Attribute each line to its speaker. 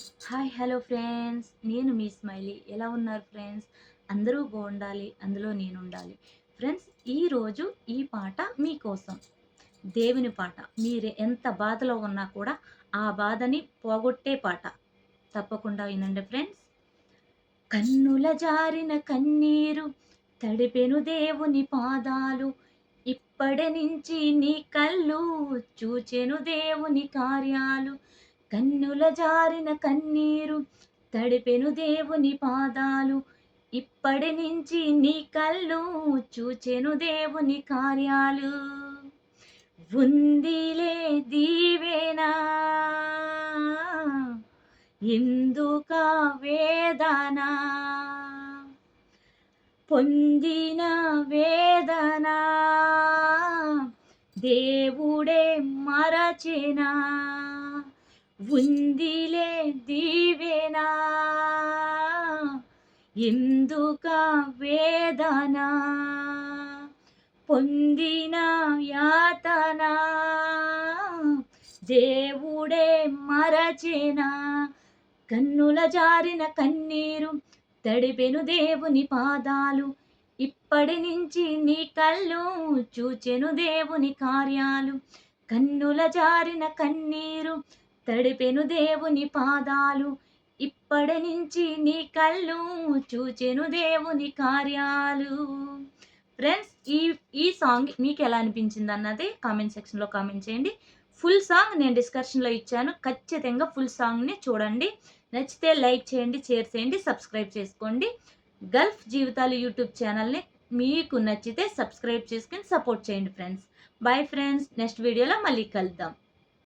Speaker 1: Hi hello friends. నేను మీ smiley. ఎలా ఉన్నారు ఫ్రెండ్స్? అందరూ బాగుండాలి. అందులో నేను ఉండాలి ఫ్రెండ్స్ ఈరోజు ఈ పాట మీకోసం దేవుని పాట. మీరు ఎంత బాధలో ఉన్నా కూడా ఆ బాధని పోగొట్టే పాట. తప్పకుండా వినండి ఫ్రెండ్స్. కన్నుల జారిన కన్నీరు తడిపెను దేవుని పాదాలు. ఇప్పటి నుంచి నీ కళ్ళు చూచెను దేవుని కార్యాలు. కన్నుల జారిన కన్నీరు తడిపెను దేవుని పాదాలు. ఇప్పటి నుంచి నీ కళ్ళు చూచెను దేవుని కార్యాలు. ఉందిలే దీవేనా ఎందుక వేదన. పొందిన వేదన దేవుడే మరచినా. ఉందిలే దీవెనా? ఎందుక వేదన? పొందిన యాతన? దేవుడే మరచిన? కన్నుల జారిన కన్నీరు తడిపెను దేవుని పాదాలు. ఇప్పటి నుంచి నీ కళ్ళు చూచెను దేవుని కార్యాలు. కన్నుల జారిన కన్నీరు తడిపెను దేవుని పాదాలు ఇప్పటి నుంచి నీ కళ్ళు చూచెను దేవుని కార్యాలు. ఫ్రెండ్స్ ఈ ఈ సాంగ్ మీకు ఎలా అనిపించింది అన్నది కామెంట్ సెక్షన్లో కామెంట్ చేయండి. ఫుల్ సాంగ్ నేను డిస్కషన్లో ఇచ్చాను. ఖచ్చితంగా ఫుల్ సాంగ్ని చూడండి. నచ్చితే లైక్ చేయండి షేర్ చేయండి సబ్స్క్రైబ్ చేసుకోండి. గల్ఫ్ జీవితాలు యూట్యూబ్ ఛానల్ని మీకు నచ్చితే సబ్స్క్రైబ్ చేసుకొని సపోర్ట్ చేయండి ఫ్రెండ్స్ బాయ్ ఫ్రెండ్స్ నెక్స్ట్ వీడియోలో మళ్ళీ కలుద్దాం.